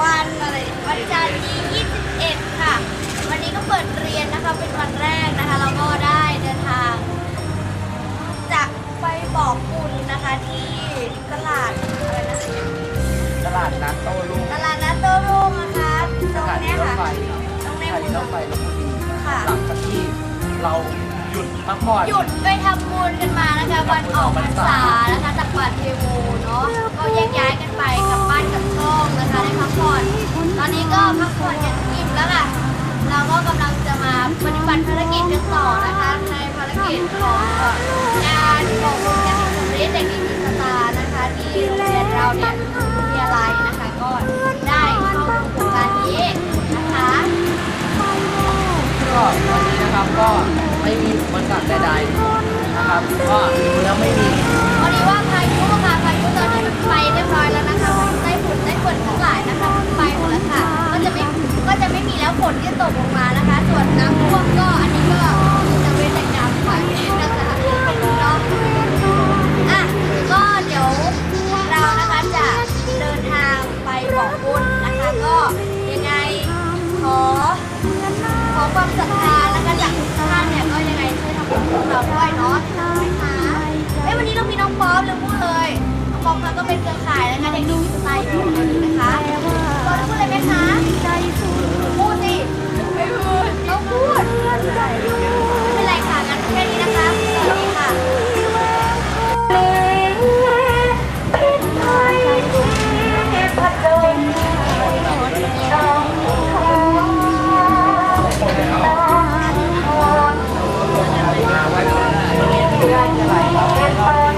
วันอะไรวันจันทร์ที่ 21 ค่ะ วันนี้ก็เปิดเรียนนะคะเป็นวันแรกนะคะเราก็ได้เดินทางจะไปบอกบุญนะคะที่ตลาดอะไรนะตลาดนัดโต้รุ่งตลาดนัดโต้รุ่งนะคะตสรงถานีเนี้ยรถค่ะไฟตรงในสถานีเมืรองถไฟลพบุรีค่ะ หลังจากที่เรา หยุดพักผ่อน หยุดไปทำบุญกันมานะคะวันออกพรรษานะคะจากป่าเทโวเนาะก็แยกย้ายกันไปกลับบ้านกลับช่องนะคะได้พักผ่อน ตอนนี้ก็พักผ่อนกันอิ่มแล้วค่ะ เราก็กำลังจะมาปฏิบัติภารกิจกันต่อนะคะ ในภารกิจของงานของกระถิ่นสำริดเด็กดีมีสตาร์นะคะที่โรงเรียนเราเนี่ยวิทยาลัยนะคะก็ได้เข้าร่วมโครงการนี้นะคะก็วันนี้นะครับก็ ไม่มีอุปสรรคใดๆนะครับก็แล้วไม่มี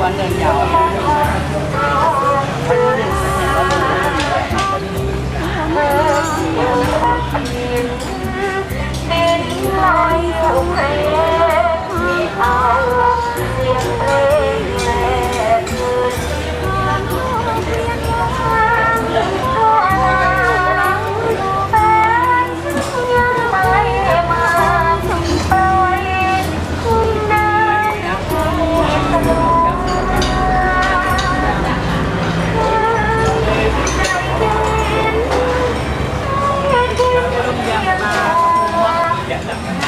วันเใ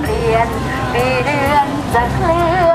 เปลี่ยนปีเดือนจะเคลื่อน